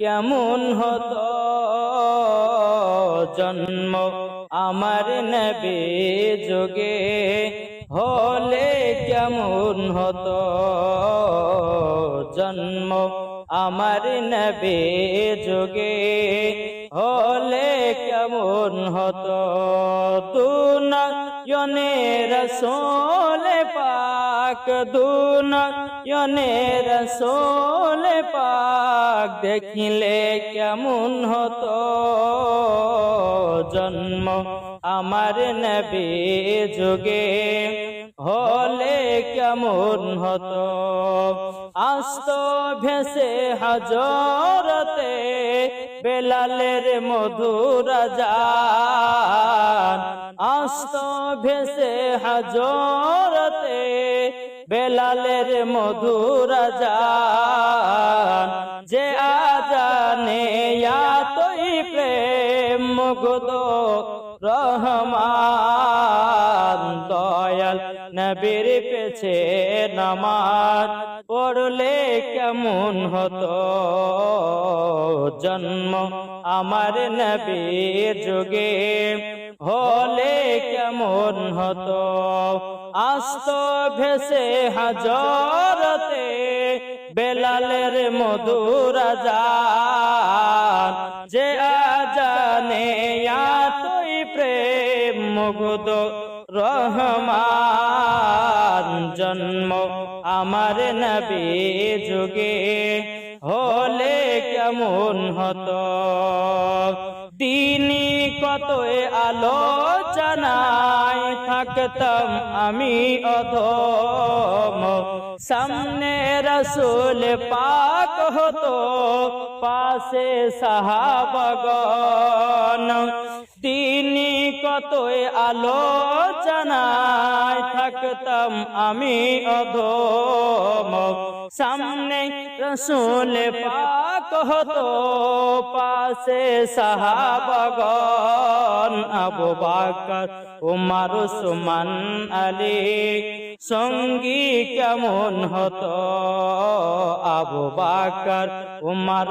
কেমন হতো? জন্ম আমার নবী যোগে হলে কেমন হতো? জন্ম আমার নবী যোগে হলে কেমন হতো? দুনয়নের সোলে পাক দুনয়নের সোলে পাক দেখিলে কেমন হতো? জন্ম আমার নবী যুগে হলে কেমন হতো? আস্ত ভেসে হাজরতে বেলালের মধুর যান আস্ত ভেসে হাজরতে বেলালের মধুর যে আজানে তৈ প্রেম মুগদ দয়াল নবীর পেছে নামাজ পড়লে কেমন হতো? জন্ম আমার নবীর যুগে হলে কেমন হতো? আস্ত ভেসে হাজরতে বেলালের মধুর যান যে আজানে তুই প্রেম মুগ্ধ রহমান জন্ম আমার নবী যুগে। হলে কেমন হতো? তিনি কতই আলোচনায় থাকতাম আমি অধম। সামনে রসুল পাক হতো পাশে সাহাবগণ। কতই থাকতাম আমি অধম। সামনে রসুল পাক হতো, পাশে সাহাবগণ আবু বাকর, উমার সুমান আলী। সঙ্গী কেমন হতো? আবু বাকর, উমার